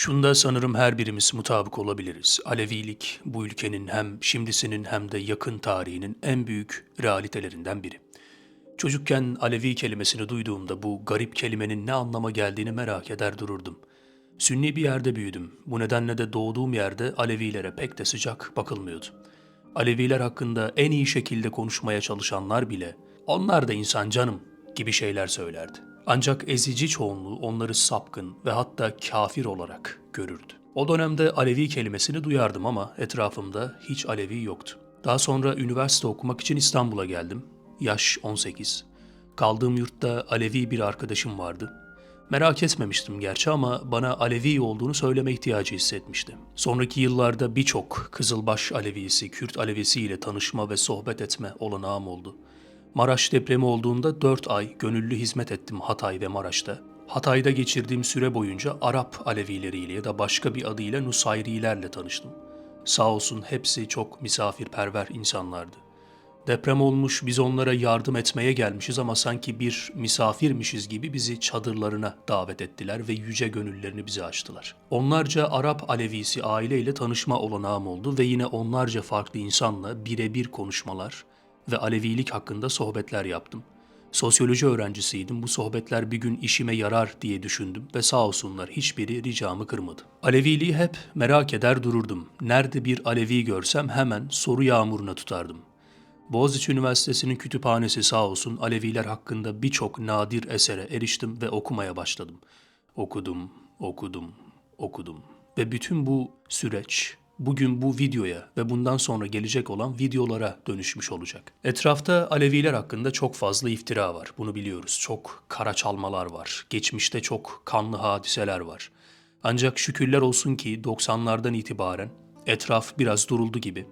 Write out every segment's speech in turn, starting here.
Şunda sanırım her birimiz mutabık olabiliriz. Alevilik bu ülkenin hem şimdisinin hem de yakın tarihinin en büyük realitelerinden biri. Çocukken Alevi kelimesini duyduğumda bu garip kelimenin ne anlama geldiğini merak eder dururdum. Sünni bir yerde büyüdüm. Bu nedenle de doğduğum yerde Alevilere pek de sıcak bakılmıyordu. Aleviler hakkında en iyi şekilde konuşmaya çalışanlar bile onlar da insan canım gibi şeyler söylerdi. Ancak ezici çoğunluğu onları sapkın ve hatta kafir olarak görürdü. O dönemde Alevi kelimesini duyardım ama etrafımda hiç Alevi yoktu. Daha sonra üniversite okumak için İstanbul'a geldim. Yaş 18. Kaldığım yurtta Alevi bir arkadaşım vardı. Merak etmemiştim gerçi ama bana Alevi olduğunu söyleme ihtiyacı hissetmiştim. Sonraki yıllarda birçok Kızılbaş Alevisi, Kürt Alevisi ile tanışma ve sohbet etme olanağım oldu. Maraş depremi olduğunda 4 ay gönüllü hizmet ettim Hatay ve Maraş'ta. Hatay'da geçirdiğim süre boyunca Arap Alevileriyle ya da başka bir adıyla Nusayrilerle tanıştım. Sağ olsun hepsi çok misafirperver insanlardı. Deprem olmuş, biz onlara yardım etmeye gelmişiz ama sanki bir misafirmişiz gibi bizi çadırlarına davet ettiler ve yüce gönüllerini bize açtılar. Onlarca Arap Alevisi aileyle tanışma olanağım oldu ve yine onlarca farklı insanla birebir konuşmalar ve Alevilik hakkında sohbetler yaptım. Sosyoloji öğrencisiydim. Bu sohbetler bir gün işime yarar diye düşündüm ve sağ olsunlar hiçbiri ricamı kırmadı. Aleviliği hep merak eder dururdum. Nerede bir Alevi görsem hemen soru yağmuruna tutardım. Boğaziçi Üniversitesi'nin kütüphanesi sağ olsun Aleviler hakkında birçok nadir esere eriştim ve okumaya başladım. Okudum, okudum, okudum. Ve bütün bu süreç bugün bu videoya ve bundan sonra gelecek olan videolara dönüşmüş olacak. Etrafta Aleviler hakkında çok fazla iftira var. Bunu biliyoruz. Çok kara çalmalar var. Geçmişte çok kanlı hadiseler var. Ancak şükürler olsun ki 90'lardan itibaren etraf biraz duruldu gibi.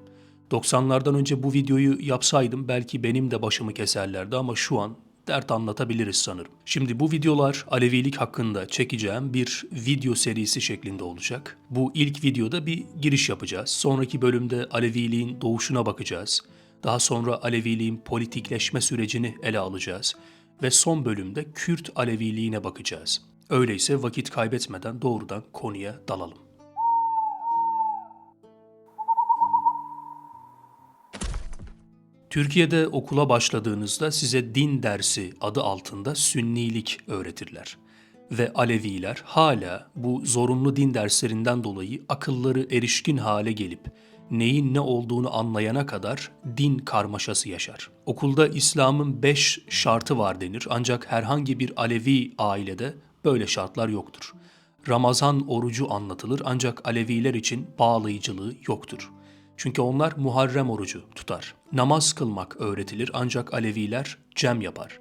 90'lardan önce bu videoyu yapsaydım belki benim de başımı keserlerdi ama şu an dert anlatabiliriz sanırım. Şimdi bu videolar Alevilik hakkında çekeceğim bir video serisi şeklinde olacak. Bu ilk videoda bir giriş yapacağız. Sonraki bölümde Aleviliğin doğuşuna bakacağız. Daha sonra Aleviliğin politikleşme sürecini ele alacağız. Ve son bölümde Kürt Aleviliğine bakacağız. Öyleyse vakit kaybetmeden doğrudan konuya dalalım. Türkiye'de okula başladığınızda size din dersi adı altında sünnilik öğretirler. Ve Aleviler hala bu zorunlu din derslerinden dolayı akılları erişkin hale gelip neyin ne olduğunu anlayana kadar din karmaşası yaşar. Okulda İslam'ın beş şartı var denir ancak herhangi bir Alevi ailede böyle şartlar yoktur. Ramazan orucu anlatılır ancak Aleviler için bağlayıcılığı yoktur. Çünkü onlar Muharrem orucu tutar. Namaz kılmak öğretilir ancak Aleviler cem yapar.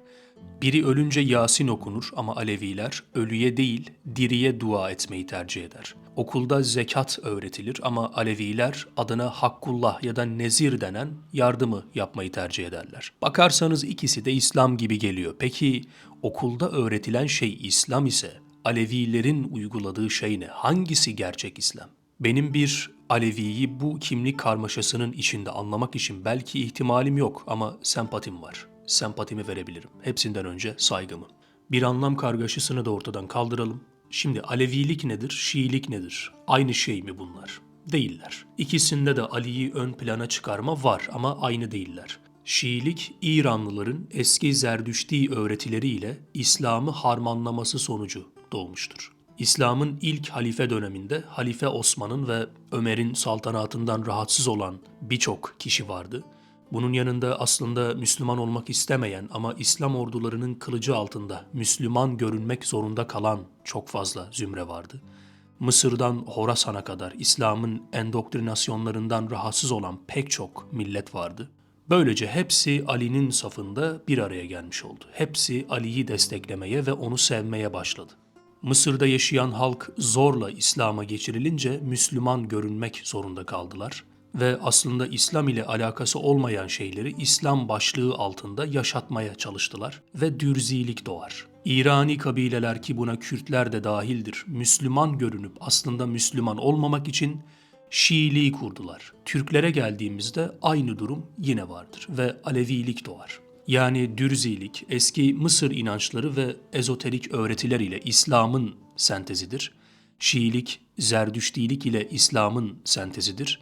Biri ölünce Yasin okunur ama Aleviler ölüye değil diriye dua etmeyi tercih eder. Okulda zekat öğretilir ama Aleviler adına Hakkullah ya da Nezir denen yardımı yapmayı tercih ederler. Bakarsanız ikisi de İslam gibi geliyor. Peki okulda öğretilen şey İslam ise Alevilerin uyguladığı şey ne? Hangisi gerçek İslam? Benim bir Alevi'yi bu kimlik karmaşasının içinde anlamak için belki ihtimalim yok ama sempatim var. Sempatimi verebilirim. Hepsinden önce saygımı. Bir anlam kargaşasını da ortadan kaldıralım. Şimdi Alevilik nedir, Şiilik nedir? Aynı şey mi bunlar? Değiller. İkisinde de Ali'yi ön plana çıkarma var ama aynı değiller. Şiilik, İranlıların eski Zerdüşti öğretileriyle İslam'ı harmanlaması sonucu doğmuştur. İslam'ın ilk halife döneminde Halife Osman'ın ve Ömer'in saltanatından rahatsız olan birçok kişi vardı. Bunun yanında aslında Müslüman olmak istemeyen ama İslam ordularının kılıcı altında Müslüman görünmek zorunda kalan çok fazla zümre vardı. Mısır'dan Horasan'a kadar İslam'ın endoktrinasyonlarından rahatsız olan pek çok millet vardı. Böylece hepsi Ali'nin safında bir araya gelmiş oldu. Hepsi Ali'yi desteklemeye ve onu sevmeye başladı. Mısır'da yaşayan halk zorla İslam'a geçirilince Müslüman görünmek zorunda kaldılar ve aslında İslam ile alakası olmayan şeyleri İslam başlığı altında yaşatmaya çalıştılar ve dürzilik doğar. İrani kabileler ki buna Kürtler de dahildir, Müslüman görünüp aslında Müslüman olmamak için Şiiliği kurdular. Türklere geldiğimizde aynı durum yine vardır ve Alevilik doğar yani Dürzilik, eski Mısır inançları ve ezoterik öğretiler ile İslam'ın sentezidir. Şiilik, Zerdüştilik ile İslam'ın sentezidir.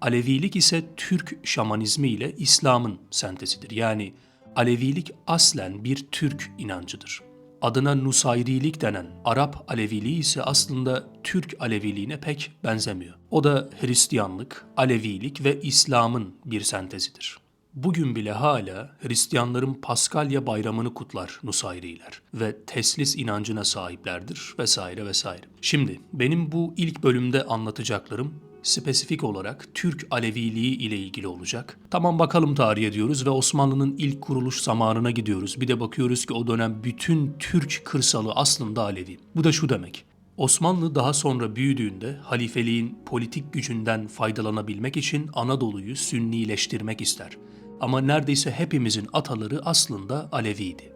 Alevilik ise Türk şamanizmi ile İslam'ın sentezidir. Yani Alevilik aslen bir Türk inancıdır. Adına Nusayrilik denen Arap Aleviliği ise aslında Türk Aleviliğine pek benzemiyor. O da Hristiyanlık, Alevilik ve İslam'ın bir sentezidir. Bugün bile hala Hristiyanların Paskalya bayramını kutlar Nusayriler ve teslis inancına sahiplerdir vesaire vesaire. Şimdi benim bu ilk bölümde anlatacaklarım spesifik olarak Türk Aleviliği ile ilgili olacak. Tamam bakalım tarihe diyoruz ve Osmanlı'nın ilk kuruluş zamanına gidiyoruz. Bir de bakıyoruz ki o dönem bütün Türk kırsalı aslında Alevi. Bu da şu demek. Osmanlı daha sonra büyüdüğünde halifeliğin politik gücünden faydalanabilmek için Anadolu'yu sünnileştirmek ister. Ama neredeyse hepimizin ataları aslında Aleviydi.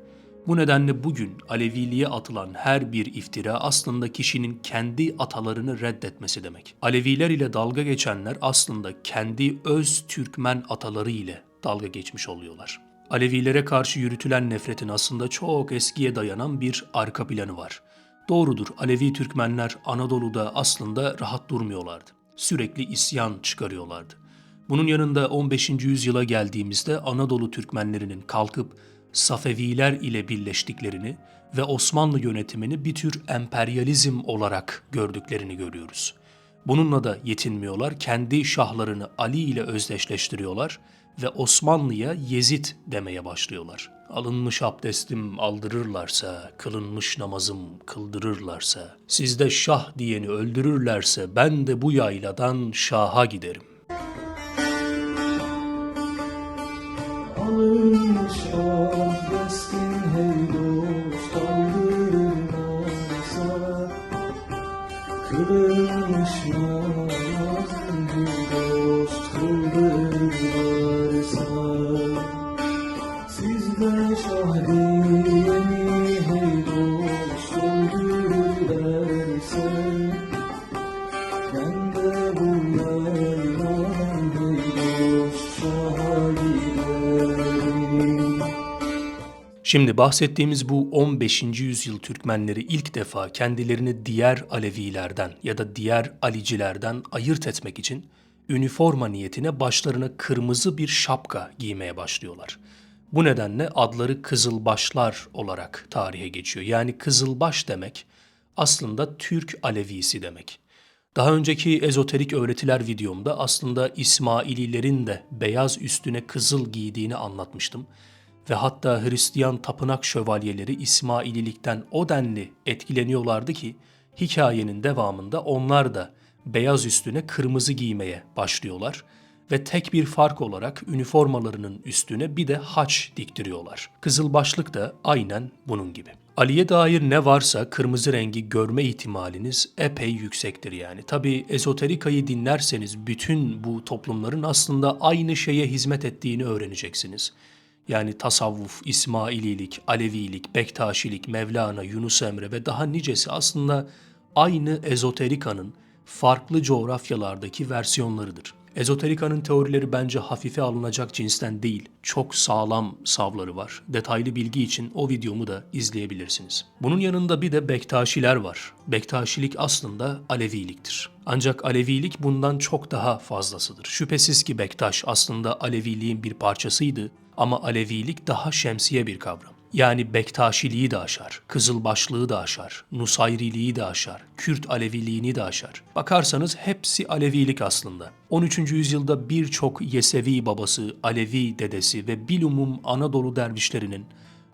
Bu nedenle bugün Aleviliğe atılan her bir iftira aslında kişinin kendi atalarını reddetmesi demek. Aleviler ile dalga geçenler aslında kendi öz Türkmen ataları ile dalga geçmiş oluyorlar. Alevilere karşı yürütülen nefretin aslında çok eskiye dayanan bir arka planı var. Doğrudur Alevi Türkmenler Anadolu'da aslında rahat durmuyorlardı. Sürekli isyan çıkarıyorlardı. Bunun yanında 15. yüzyıla geldiğimizde Anadolu Türkmenlerinin kalkıp Safeviler ile birleştiklerini ve Osmanlı yönetimini bir tür emperyalizm olarak gördüklerini görüyoruz. Bununla da yetinmiyorlar, kendi şahlarını Ali ile özdeşleştiriyorlar ve Osmanlı'ya Yezid demeye başlıyorlar. Alınmış abdestim aldırırlarsa, kılınmış namazım kıldırırlarsa, sizde şah diyeni öldürürlerse ben de bu yayladan şaha giderim. Alınmış abdestin hey dost aldırılmazsa Kılınmış namazın bir dost kıldırırlarsa Sizde şah Şimdi bahsettiğimiz bu 15. yüzyıl Türkmenleri ilk defa kendilerini diğer Alevilerden ya da diğer Alicilerden ayırt etmek için üniforma niyetine başlarına kırmızı bir şapka giymeye başlıyorlar. Bu nedenle adları Kızılbaşlar olarak tarihe geçiyor. Yani Kızılbaş demek aslında Türk Alevisi demek. Daha önceki ezoterik öğretiler videomda aslında İsmaililerin de beyaz üstüne kızıl giydiğini anlatmıştım ve hatta Hristiyan tapınak şövalyeleri İsmaililikten o denli etkileniyorlardı ki hikayenin devamında onlar da beyaz üstüne kırmızı giymeye başlıyorlar ve tek bir fark olarak üniformalarının üstüne bir de haç diktiriyorlar. Kızılbaşlık da aynen bunun gibi. Ali'ye dair ne varsa kırmızı rengi görme ihtimaliniz epey yüksektir yani. Tabi ezoterikayı dinlerseniz bütün bu toplumların aslında aynı şeye hizmet ettiğini öğreneceksiniz. Yani tasavvuf, İsmaililik, Alevilik, Bektaşilik, Mevlana, Yunus Emre ve daha nicesi aslında aynı ezoterikanın farklı coğrafyalardaki versiyonlarıdır. Ezoterikanın teorileri bence hafife alınacak cinsten değil, çok sağlam savları var. Detaylı bilgi için o videomu da izleyebilirsiniz. Bunun yanında bir de Bektaşiler var. Bektaşilik aslında Aleviliktir. Ancak Alevilik bundan çok daha fazlasıdır. Şüphesiz ki Bektaş aslında Aleviliğin bir parçasıydı ama Alevilik daha şemsiye bir kavram. Yani Bektaşiliği de aşar, Kızılbaşlığı da aşar, Nusayriliği de aşar, Kürt Aleviliğini de aşar. Bakarsanız hepsi Alevilik aslında. 13. yüzyılda birçok Yesevi babası, Alevi dedesi ve bilumum Anadolu dervişlerinin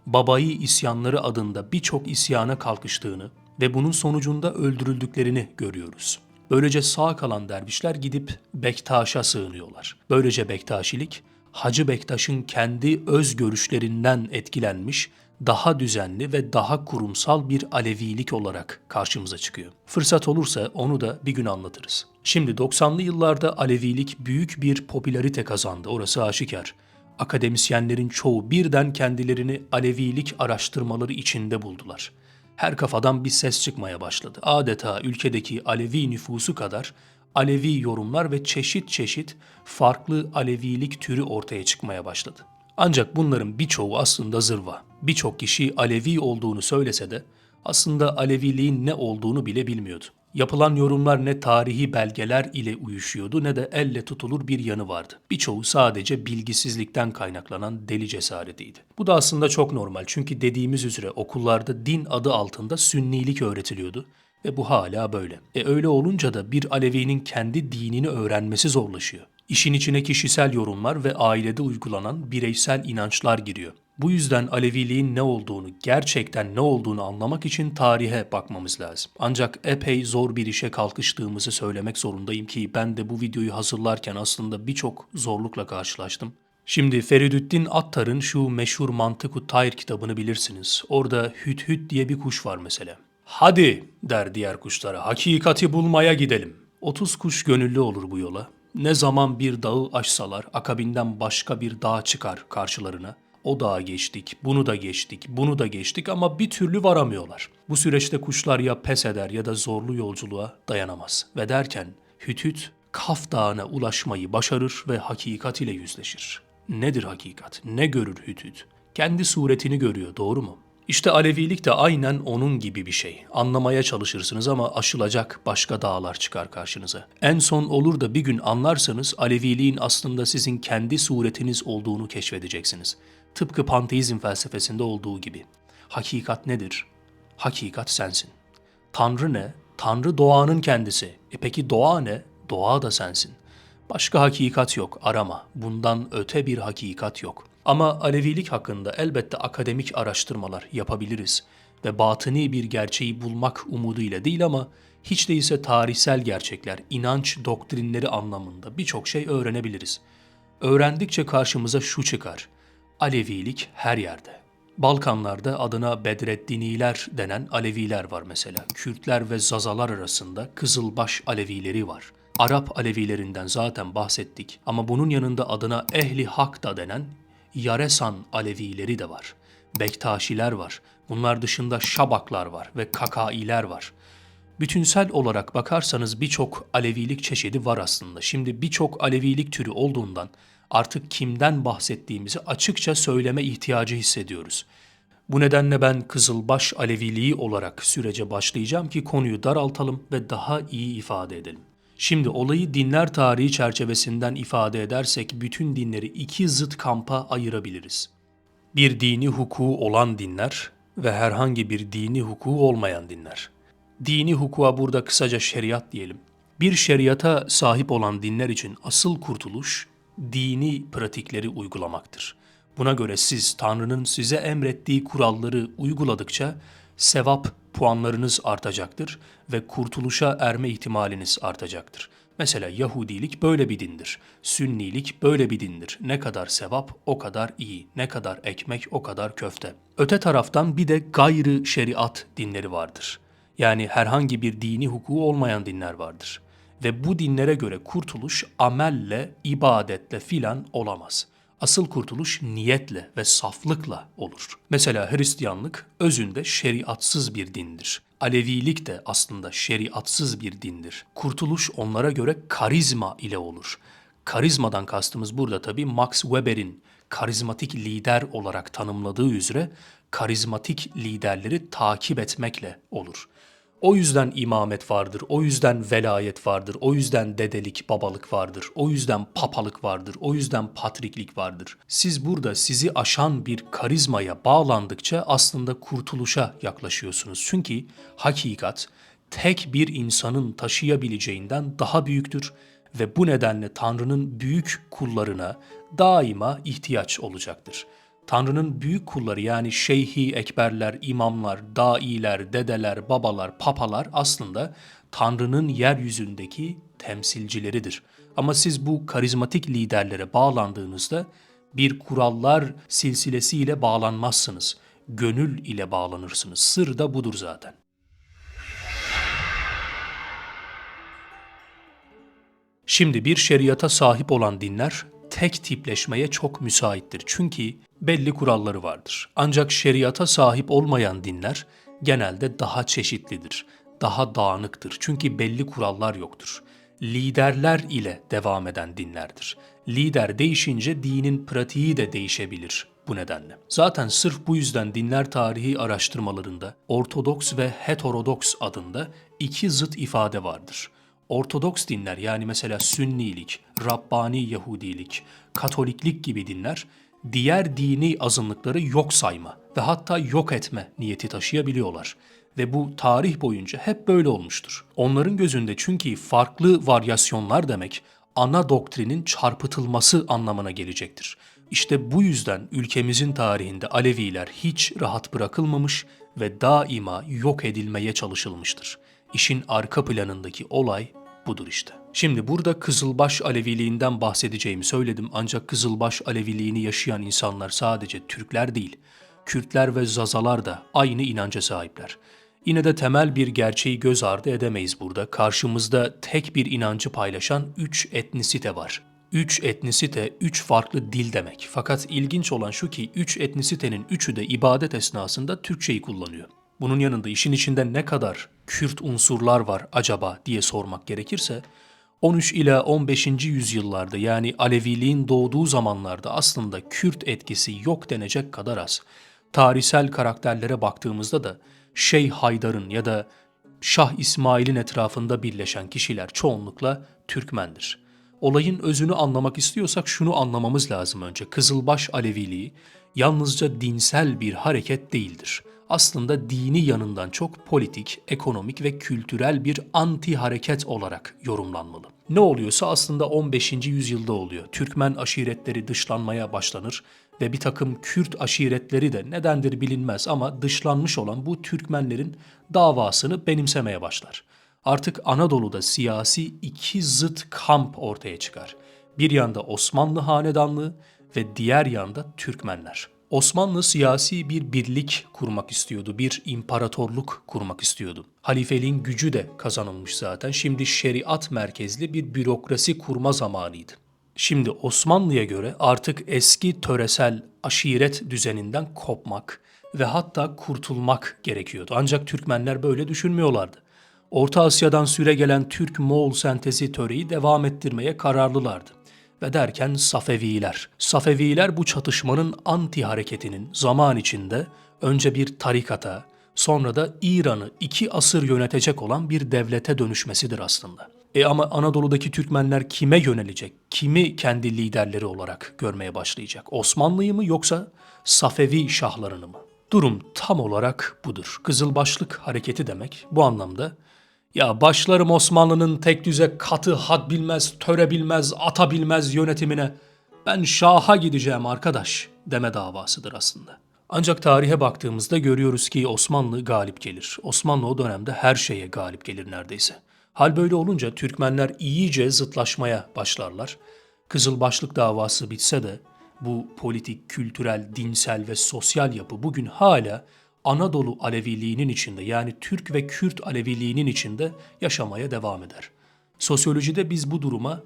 babayı isyanları adında birçok isyana kalkıştığını ve bunun sonucunda öldürüldüklerini görüyoruz. Böylece sağ kalan dervişler gidip Bektaş'a sığınıyorlar. Böylece Bektaşilik Hacı Bektaş'ın kendi öz görüşlerinden etkilenmiş, daha düzenli ve daha kurumsal bir Alevilik olarak karşımıza çıkıyor. Fırsat olursa onu da bir gün anlatırız. Şimdi 90'lı yıllarda Alevilik büyük bir popülarite kazandı, orası aşikar. Akademisyenlerin çoğu birden kendilerini Alevilik araştırmaları içinde buldular. Her kafadan bir ses çıkmaya başladı. Adeta ülkedeki Alevi nüfusu kadar Alevi yorumlar ve çeşit çeşit farklı Alevilik türü ortaya çıkmaya başladı. Ancak bunların birçoğu aslında zırva. Birçok kişi Alevi olduğunu söylese de aslında Aleviliğin ne olduğunu bile bilmiyordu. Yapılan yorumlar ne tarihi belgeler ile uyuşuyordu ne de elle tutulur bir yanı vardı. Birçoğu sadece bilgisizlikten kaynaklanan deli cesaretiydi. Bu da aslında çok normal çünkü dediğimiz üzere okullarda din adı altında sünnilik öğretiliyordu ve bu hala böyle. E öyle olunca da bir Alevi'nin kendi dinini öğrenmesi zorlaşıyor. İşin içine kişisel yorumlar ve ailede uygulanan bireysel inançlar giriyor. Bu yüzden Aleviliğin ne olduğunu, gerçekten ne olduğunu anlamak için tarihe bakmamız lazım. Ancak epey zor bir işe kalkıştığımızı söylemek zorundayım ki ben de bu videoyu hazırlarken aslında birçok zorlukla karşılaştım. Şimdi Feridüddin Attar'ın şu meşhur Mantıku Tayr kitabını bilirsiniz. Orada hüt hüt diye bir kuş var mesela. Hadi der diğer kuşlara hakikati bulmaya gidelim. 30 kuş gönüllü olur bu yola. Ne zaman bir dağı aşsalar akabinden başka bir dağ çıkar karşılarına. O dağı geçtik, bunu da geçtik, bunu da geçtik ama bir türlü varamıyorlar. Bu süreçte kuşlar ya pes eder ya da zorlu yolculuğa dayanamaz. Ve derken hüt hüt Kaf Dağı'na ulaşmayı başarır ve hakikat ile yüzleşir. Nedir hakikat? Ne görür hüt hüt? Kendi suretini görüyor, doğru mu? İşte Alevilik de aynen onun gibi bir şey. Anlamaya çalışırsınız ama aşılacak başka dağlar çıkar karşınıza. En son olur da bir gün anlarsanız Aleviliğin aslında sizin kendi suretiniz olduğunu keşfedeceksiniz. Tıpkı panteizm felsefesinde olduğu gibi. Hakikat nedir? Hakikat sensin. Tanrı ne? Tanrı doğanın kendisi. E peki doğa ne? Doğa da sensin. Başka hakikat yok, arama. Bundan öte bir hakikat yok. Ama Alevilik hakkında elbette akademik araştırmalar yapabiliriz ve batıni bir gerçeği bulmak umuduyla değil ama hiç değilse tarihsel gerçekler, inanç doktrinleri anlamında birçok şey öğrenebiliriz. Öğrendikçe karşımıza şu çıkar. Alevilik her yerde. Balkanlarda adına Bedreddiniler denen Aleviler var mesela. Kürtler ve Zazalar arasında Kızılbaş Alevileri var. Arap Alevilerinden zaten bahsettik ama bunun yanında adına Ehli Hak da denen Yaresan Alevileri de var. Bektaşiler var. Bunlar dışında Şabaklar var ve Kakailer var. Bütünsel olarak bakarsanız birçok Alevilik çeşidi var aslında. Şimdi birçok Alevilik türü olduğundan artık kimden bahsettiğimizi açıkça söyleme ihtiyacı hissediyoruz. Bu nedenle ben Kızılbaş Aleviliği olarak sürece başlayacağım ki konuyu daraltalım ve daha iyi ifade edelim. Şimdi olayı dinler tarihi çerçevesinden ifade edersek bütün dinleri iki zıt kampa ayırabiliriz. Bir dini hukuku olan dinler ve herhangi bir dini hukuku olmayan dinler. Dini hukuka burada kısaca şeriat diyelim. Bir şeriata sahip olan dinler için asıl kurtuluş dini pratikleri uygulamaktır. Buna göre siz Tanrı'nın size emrettiği kuralları uyguladıkça sevap puanlarınız artacaktır ve kurtuluşa erme ihtimaliniz artacaktır. Mesela Yahudilik böyle bir dindir. Sünnilik böyle bir dindir. Ne kadar sevap o kadar iyi. Ne kadar ekmek o kadar köfte. Öte taraftan bir de gayrı şeriat dinleri vardır. Yani herhangi bir dini hukuku olmayan dinler vardır. Ve bu dinlere göre kurtuluş amelle, ibadetle filan olamaz. Asıl kurtuluş niyetle ve saflıkla olur. Mesela Hristiyanlık özünde şeriatsız bir dindir. Alevilik de aslında şeriatsız bir dindir. Kurtuluş onlara göre karizma ile olur. Karizmadan kastımız burada tabii Max Weber'in karizmatik lider olarak tanımladığı üzere karizmatik liderleri takip etmekle olur. O yüzden imamet vardır, o yüzden velayet vardır, o yüzden dedelik, babalık vardır, o yüzden papalık vardır, o yüzden patriklik vardır. Siz burada sizi aşan bir karizmaya bağlandıkça aslında kurtuluşa yaklaşıyorsunuz. Çünkü hakikat tek bir insanın taşıyabileceğinden daha büyüktür ve bu nedenle Tanrı'nın büyük kullarına daima ihtiyaç olacaktır. Tanrı'nın büyük kulları yani şeyhi ekberler, imamlar, dailer, dedeler, babalar, papalar aslında Tanrı'nın yeryüzündeki temsilcileridir. Ama siz bu karizmatik liderlere bağlandığınızda bir kurallar silsilesiyle bağlanmazsınız. Gönül ile bağlanırsınız. Sır da budur zaten. Şimdi bir şeriata sahip olan dinler tek tipleşmeye çok müsaittir. Çünkü belli kuralları vardır. Ancak şeriata sahip olmayan dinler genelde daha çeşitlidir, daha dağınıktır. Çünkü belli kurallar yoktur. Liderler ile devam eden dinlerdir. Lider değişince dinin pratiği de değişebilir. bu nedenle. Zaten sırf bu yüzden dinler tarihi araştırmalarında Ortodoks ve Heterodoks adında iki zıt ifade vardır. Ortodoks dinler yani mesela Sünnilik, Rabbani Yahudilik, Katoliklik gibi dinler diğer dini azınlıkları yok sayma ve hatta yok etme niyeti taşıyabiliyorlar. Ve bu tarih boyunca hep böyle olmuştur. Onların gözünde çünkü farklı varyasyonlar demek ana doktrinin çarpıtılması anlamına gelecektir. İşte bu yüzden ülkemizin tarihinde Aleviler hiç rahat bırakılmamış ve daima yok edilmeye çalışılmıştır. İşin arka planındaki olay budur işte. Şimdi burada Kızılbaş Aleviliğinden bahsedeceğimi söyledim ancak Kızılbaş Aleviliğini yaşayan insanlar sadece Türkler değil, Kürtler ve Zazalar da aynı inanca sahipler. Yine de temel bir gerçeği göz ardı edemeyiz burada. Karşımızda tek bir inancı paylaşan üç etnisite var. Üç etnisite, üç farklı dil demek. Fakat ilginç olan şu ki üç etnisitenin üçü de ibadet esnasında Türkçeyi kullanıyor. Bunun yanında işin içinde ne kadar Kürt unsurlar var acaba diye sormak gerekirse 13 ila 15. yüzyıllarda yani Aleviliğin doğduğu zamanlarda aslında Kürt etkisi yok denecek kadar az. Tarihsel karakterlere baktığımızda da Şeyh Haydar'ın ya da Şah İsmail'in etrafında birleşen kişiler çoğunlukla Türkmendir. Olayın özünü anlamak istiyorsak şunu anlamamız lazım önce. Kızılbaş Aleviliği yalnızca dinsel bir hareket değildir. Aslında dini yanından çok politik, ekonomik ve kültürel bir anti hareket olarak yorumlanmalı. Ne oluyorsa aslında 15. yüzyılda oluyor. Türkmen aşiretleri dışlanmaya başlanır ve bir takım Kürt aşiretleri de nedendir bilinmez ama dışlanmış olan bu Türkmenlerin davasını benimsemeye başlar. Artık Anadolu'da siyasi iki zıt kamp ortaya çıkar. Bir yanda Osmanlı hanedanlığı ve diğer yanda Türkmenler. Osmanlı siyasi bir birlik kurmak istiyordu, bir imparatorluk kurmak istiyordu. Halifeliğin gücü de kazanılmış zaten. Şimdi şeriat merkezli bir bürokrasi kurma zamanıydı. Şimdi Osmanlı'ya göre artık eski töresel aşiret düzeninden kopmak ve hatta kurtulmak gerekiyordu. Ancak Türkmenler böyle düşünmüyorlardı. Orta Asya'dan süre gelen Türk-Moğol sentezi töreyi devam ettirmeye kararlılardı. Ve derken Safeviler. Safeviler bu çatışmanın anti hareketinin zaman içinde önce bir tarikata, sonra da İran'ı iki asır yönetecek olan bir devlete dönüşmesidir aslında. E ama Anadolu'daki Türkmenler kime yönelecek? Kimi kendi liderleri olarak görmeye başlayacak? Osmanlı'yı mı yoksa Safevi şahlarını mı? Durum tam olarak budur. Kızılbaşlık hareketi demek bu anlamda ya başlarım Osmanlı'nın tek düze katı had bilmez, töre bilmez, ata bilmez yönetimine. Ben şaha gideceğim arkadaş deme davasıdır aslında. Ancak tarihe baktığımızda görüyoruz ki Osmanlı galip gelir. Osmanlı o dönemde her şeye galip gelir neredeyse. Hal böyle olunca Türkmenler iyice zıtlaşmaya başlarlar. Kızılbaşlık davası bitse de bu politik, kültürel, dinsel ve sosyal yapı bugün hala Anadolu Aleviliğinin içinde yani Türk ve Kürt Aleviliğinin içinde yaşamaya devam eder. Sosyolojide biz bu duruma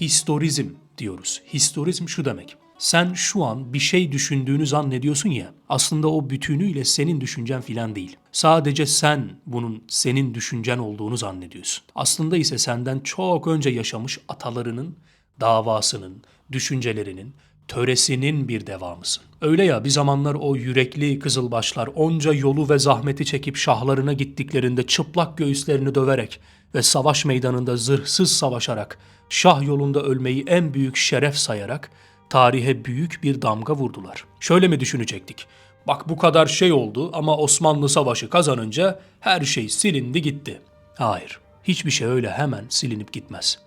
historizm diyoruz. Historizm şu demek. Sen şu an bir şey düşündüğünü zannediyorsun ya, aslında o bütünüyle senin düşüncen filan değil. Sadece sen bunun senin düşüncen olduğunu zannediyorsun. Aslında ise senden çok önce yaşamış atalarının davasının, düşüncelerinin, töresinin bir devamısın. Öyle ya bir zamanlar o yürekli kızılbaşlar onca yolu ve zahmeti çekip şahlarına gittiklerinde çıplak göğüslerini döverek ve savaş meydanında zırhsız savaşarak şah yolunda ölmeyi en büyük şeref sayarak tarihe büyük bir damga vurdular. Şöyle mi düşünecektik? Bak bu kadar şey oldu ama Osmanlı Savaşı kazanınca her şey silindi gitti. Hayır, hiçbir şey öyle hemen silinip gitmez.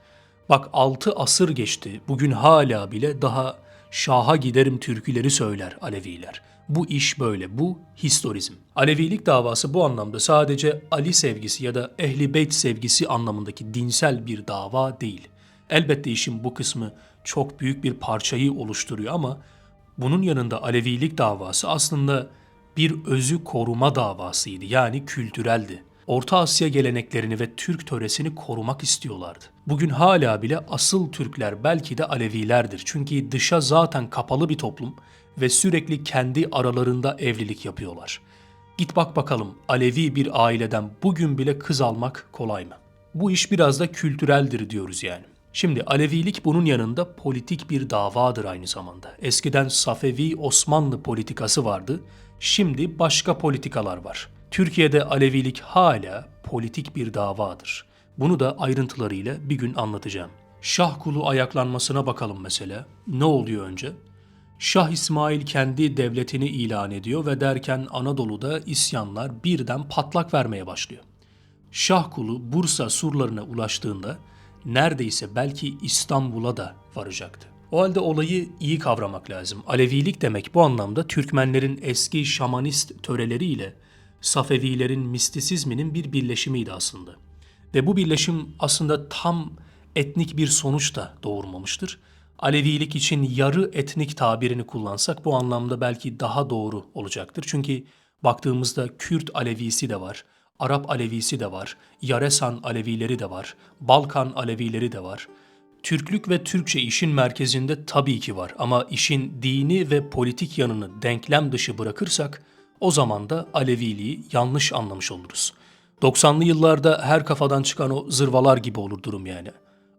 Bak 6 asır geçti. Bugün hala bile daha şaha giderim türküleri söyler Aleviler. Bu iş böyle, bu historizm. Alevilik davası bu anlamda sadece Ali sevgisi ya da Ehli Beyt sevgisi anlamındaki dinsel bir dava değil. Elbette işin bu kısmı çok büyük bir parçayı oluşturuyor ama bunun yanında Alevilik davası aslında bir özü koruma davasıydı yani kültüreldi. Orta Asya geleneklerini ve Türk töresini korumak istiyorlardı. Bugün hala bile asıl Türkler belki de Alevilerdir. Çünkü dışa zaten kapalı bir toplum ve sürekli kendi aralarında evlilik yapıyorlar. Git bak bakalım Alevi bir aileden bugün bile kız almak kolay mı? Bu iş biraz da kültüreldir diyoruz yani. Şimdi Alevilik bunun yanında politik bir davadır aynı zamanda. Eskiden Safevi Osmanlı politikası vardı, şimdi başka politikalar var. Türkiye'de Alevilik hala politik bir davadır. Bunu da ayrıntılarıyla bir gün anlatacağım. Şah kulu ayaklanmasına bakalım mesela. Ne oluyor önce? Şah İsmail kendi devletini ilan ediyor ve derken Anadolu'da isyanlar birden patlak vermeye başlıyor. Şah kulu Bursa surlarına ulaştığında neredeyse belki İstanbul'a da varacaktı. O halde olayı iyi kavramak lazım. Alevilik demek bu anlamda Türkmenlerin eski şamanist töreleriyle Safevilerin mistisizminin bir birleşimiydi aslında. Ve bu birleşim aslında tam etnik bir sonuç da doğurmamıştır. Alevilik için yarı etnik tabirini kullansak bu anlamda belki daha doğru olacaktır. Çünkü baktığımızda Kürt Alevisi de var, Arap Alevisi de var, Yaresan Alevileri de var, Balkan Alevileri de var. Türklük ve Türkçe işin merkezinde tabii ki var ama işin dini ve politik yanını denklem dışı bırakırsak o zaman da Aleviliği yanlış anlamış oluruz. 90'lı yıllarda her kafadan çıkan o zırvalar gibi olur durum yani.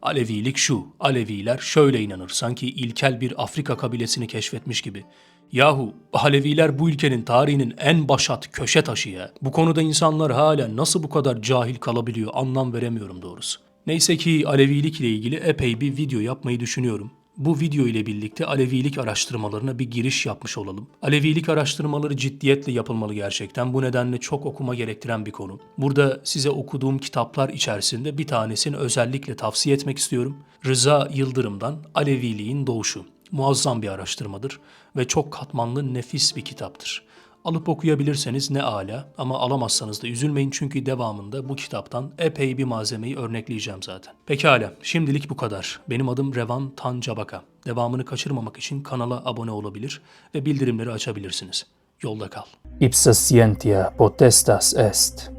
Alevilik şu, Aleviler şöyle inanır sanki ilkel bir Afrika kabilesini keşfetmiş gibi. Yahu Aleviler bu ülkenin tarihinin en başat köşe taşı ya. Bu konuda insanlar hala nasıl bu kadar cahil kalabiliyor anlam veremiyorum doğrusu. Neyse ki Alevilik ile ilgili epey bir video yapmayı düşünüyorum. Bu video ile birlikte Alevilik araştırmalarına bir giriş yapmış olalım. Alevilik araştırmaları ciddiyetle yapılmalı gerçekten. Bu nedenle çok okuma gerektiren bir konu. Burada size okuduğum kitaplar içerisinde bir tanesini özellikle tavsiye etmek istiyorum. Rıza Yıldırım'dan Aleviliğin Doğuşu. Muazzam bir araştırmadır ve çok katmanlı nefis bir kitaptır. Alıp okuyabilirseniz ne ala ama alamazsanız da üzülmeyin çünkü devamında bu kitaptan epey bir malzemeyi örnekleyeceğim zaten. Pekala şimdilik bu kadar. Benim adım Revan Tancabaka. Devamını kaçırmamak için kanala abone olabilir ve bildirimleri açabilirsiniz. Yolda kal. Ipsa scientia potestas est.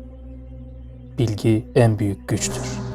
Bilgi en büyük güçtür.